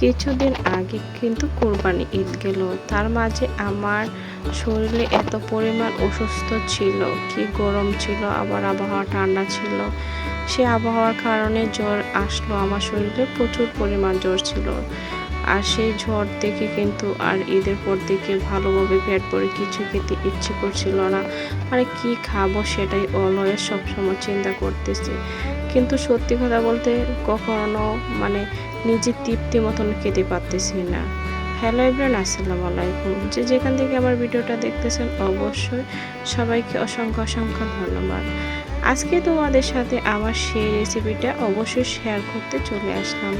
কিছুদিন আগে কিন্তু কোরবানি ঈদ গেল। তার মাঝে আমার শরীরে এত পরিমাণ অসুস্থ ছিল, কি গরম ছিল, আবার আবহাওয়া ঠান্ডা ছিল। সে আবহাওয়ার কারণে জ্বর আসলো, আমার শরীরে প্রচুর পরিমাণ জ্বর ছিল। আর সেই ঝড় দেখে কিন্তু আর ঈদের পর থেকে ভালোভাবে পেট ভরে কিছু খেতে ইচ্ছে করছিল না। মানে কি খাব সেটাই অলওয়েজ সবসময় চিন্তা করতেছি। কিন্তু সত্যি কথা বলতে কখনো মানে নিজের তৃপ্তি মতন খেতে পারতেছি না। হ্যালো এভরিওয়ান, আসসালামু আলাইকুম। যে যেখান থেকে আমার ভিডিওটা দেখতেছেন অবশ্যই সবাইকে অসংখ্য অসংখ্য ধন্যবাদ। আজকে তোমাদের সাথে আমার সেই রেসিপিটা অবশ্যই শেয়ার করতে চলে আসলাম।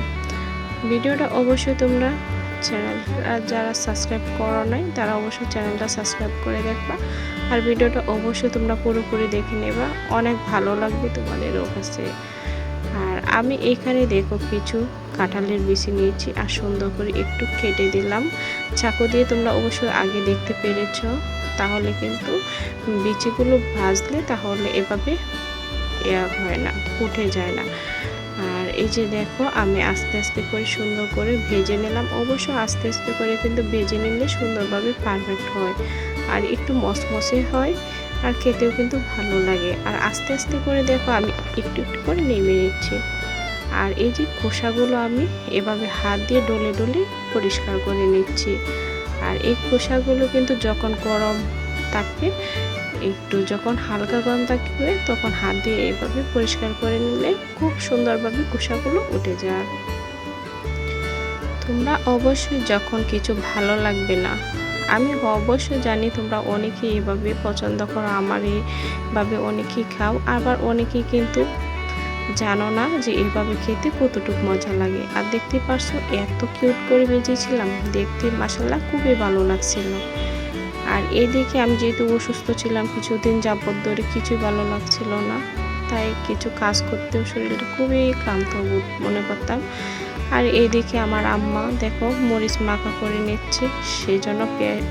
ভিডিওটা অবশ্যই তোমরা চ্যানেল আর যারা সাবস্ক্রাইব করো নাই, তারা অবশ্যই চ্যানেলটা সাবস্ক্রাইব করে দেখবা। আর ভিডিওটা অবশ্যই তোমরা পুরোপুরি দেখে নেবা। অনেক ভালো লাগবে তোমাদেরও কাছে। আর আমি এখানে দেখো কিছু কাঁঠালের বিচি নিয়েছি, আর সুন্দর করে একটু কেটে দিলাম। চাকু দিয়ে তোমরা অবশ্যই আগে দেখতে পেরেছ। তাহলে কিন্তু বিচিগুলো ভাজলে তাহলে এভাবে ইয়া হয় না, উঠে যায় না। এই যে দেখো, আমি আস্তে আস্তে করে সুন্দর করে ভেজে নিলাম। অবশ্য আস্তে আস্তে করে কিন্তু ভেজে নিলে সুন্দরভাবে পারফেক্ট হয়। আর একটু মসমসে হয় আর খেতেও কিন্তু ভালো লাগে। আর আস্তে আস্তে করে দেখো, আমি একটু একটু করে নেমে নিচ্ছি। আর এই যে খোসাগুলো আমি এভাবে হাত দিয়ে ডলে ডলে পরিষ্কার করে নিচ্ছি। আর এই খোসাগুলো কিন্তু যখন গরম থাকবে একটু যখন হালকা গরম থাকবে, তখন হাত দিয়ে এইভাবে পরিষ্কার করে নিলে খুব সুন্দরভাবে খোসাগুলো উঠে যায়। তোমরা অবশ্যই যখন কিছু ভালো লাগবে না, আমি অবশ্যই জানি তোমরা অনেকেই এভাবে পছন্দ করো আমার এইভাবে অনেকেই খাও, আবার অনেকেই কিন্তু জানো না যে এভাবে খেতে কতটুকু মজা লাগে। আর দেখতে পারছ, এত কিউট করে ভেজেছিলাম, দেখতে মাসাল্লাহ খুবই ভালো লাগছিল। আর এদিকে আমি যেহেতু অসুস্থ ছিলাম, কিছুদিন যাবত ধরে কিছুই ভালো লাগছিল না। তাই কিছু কাজ করতেও শরীরটা খুবই ক্লান্ত মনে করতাম। আর এইদিকে আমার আম্মা, দেখো, মরিচ মাখা করে নিচ্ছে। সেই জন্য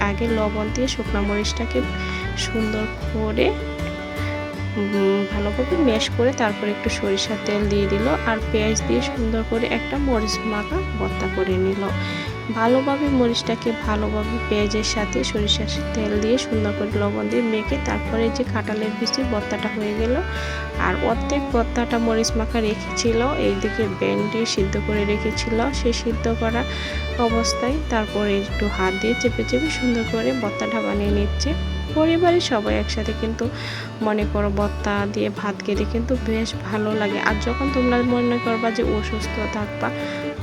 আগে লবণ দিয়ে শুকনো মরিচটাকে সুন্দর করে ভালোভাবে মেশ করে তারপর একটু সরিষার তেল দিয়ে দিল। আর পেঁয়াজ দিয়ে সুন্দর করে একটা মরিচ মাখা, ভর্তা করে নিল। ভালোভাবে মরিচটাকে ভালোভাবে পেঁয়াজের সাথে সরিষার তেল দিয়ে সুন্দর করে লবণ দিয়ে মেখে তারপরে যে কাঁটালের বিচি ভর্তাটা হয়ে গেল। আর অর্ধেক ভর্তাটা মরিচ মাখা রেখেছিল, এইদিকে ব্যান্ডে সিদ্ধ করে রেখেছিল। সে সিদ্ধ করা অবস্থায় তারপরে একটু হাত দিয়ে চেপে চেপে সুন্দর করে ভর্তাটা বানিয়ে নিচ্ছে। পরিবারের সবাই একসাথে কিন্তু মনে করো বত্তা দিয়ে ভাত খেতে কিন্তু বেশ ভালো লাগে। আর যখন তোমরা মনে করবা যে অসুস্থ থাকবা,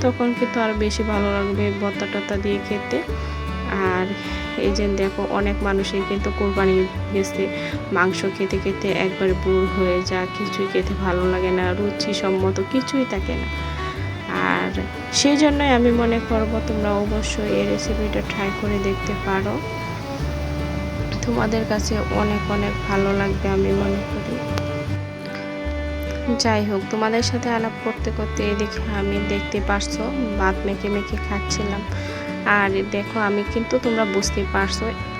তখন কিন্তু আর বেশি ভালো লাগবে বত্তা টত্তা দিয়ে খেতে। আর এই যে দেখো, অনেক মানুষই কিন্তু কোরবানি গেছে মাংস খেতে খেতে একবার বুর হয়ে যা কিছুই খেতে ভালো লাগে না রুচি সম্মত কিছুই থাকে না। আর সেই জন্যই আমি মনে করব তোমরা অবশ্যই এই রেসিপিটা ট্রাই করে দেখতে পারো। তোমাদের কাছে অনেক অনেক ভালো লাগবে আমি মনে করি। যাই হোক, তোমাদের সাথে আলাপ করতে করতে এদিকে আমি দেখতে পারছ ভাত মেখে মেখে খাচ্ছিলাম। আর দেখো, আমি কিন্তু তোমরা বুঝতে পারছ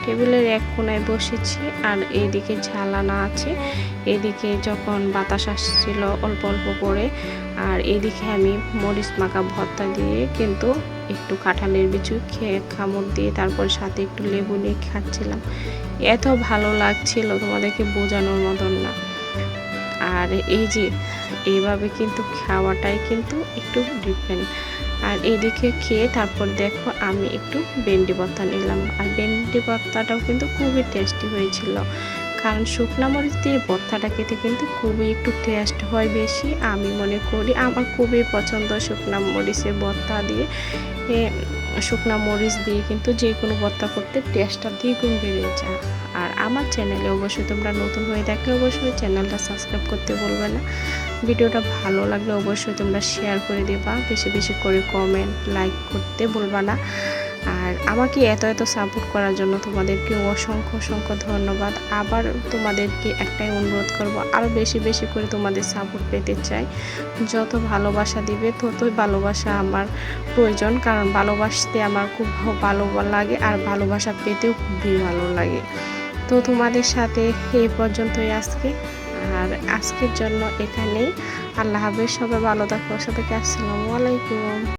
টেবিলের এক কোনায় বসেছি আর এইদিকে ঝালানা আছে। এদিকে যখন বাতাস আসছিল অল্প অল্প করে, আর এদিকে আমি মরিচ মাখা ভর্তা দিয়ে কিন্তু একটু কাঁঠালের বিচু খেয়ে খামড় দিয়ে তারপর সাথে একটু লেবু নিয়ে খাচ্ছিলাম। এত ভালো লাগছিল তোমাদেরকে বোঝানোর মতন না। আর এই যে, এইভাবে কিন্তু খাওয়াটাই কিন্তু একটু ডিফারেন্ট আর এদিকে খেয়ে তারপর দেখো আমি একটু ভেন্ডি ভর্তা নিলাম। আর ভেন্ডি ভর্তাটাও কিন্তু খুবই টেস্টি হয়েছিল। কারণ শুকনা মরিচ দিয়ে ভর্তাটা খেতে কিন্তু খুবই একটু টেস্ট হয় বেশি। আমি মনে করি আমার খুবই পছন্দ শুকনা মরিচের ভর্তা দিয়ে। শুকনা মরিচ দিয়ে কিন্তু যে কোনো ভর্তা করতে টেস্টটা দ্বিগুণ বেড়ে যায়। আর আমার চ্যানেলে অবশ্যই তোমরা নতুন হয়ে দেখলে অবশ্যই চ্যানেলটা সাবস্ক্রাইব করতে বলবে না। ভিডিওটা ভালো লাগলে অবশ্যই তোমরা শেয়ার করে দেবা। বেশি বেশি করে কমেন্ট লাইক করতে বলবা না। আমাকে এত এত সাপোর্ট করার জন্য তোমাদেরকে অসংখ্য অসংখ্য ধন্যবাদ। আবার তোমাদেরকে একটাই অনুরোধ করব আরও বেশি বেশি করে তোমাদের সাপোর্ট পেতে চাই। যত ভালোবাসা দিবে, ততই ভালোবাসা আমার প্রয়োজন, কারণ ভালোবাসতে আমার খুব ভালো লাগে আর ভালোবাসা পেতেও খুবই ভালো লাগে। তো তোমাদের সাথে এই পর্যন্তই আজকে, আর আজকের জন্য এখানেই। আল্লাহ হাফেজ, সবাই ভালো থাকো, সবাইকে আসসালামু আলাইকুম।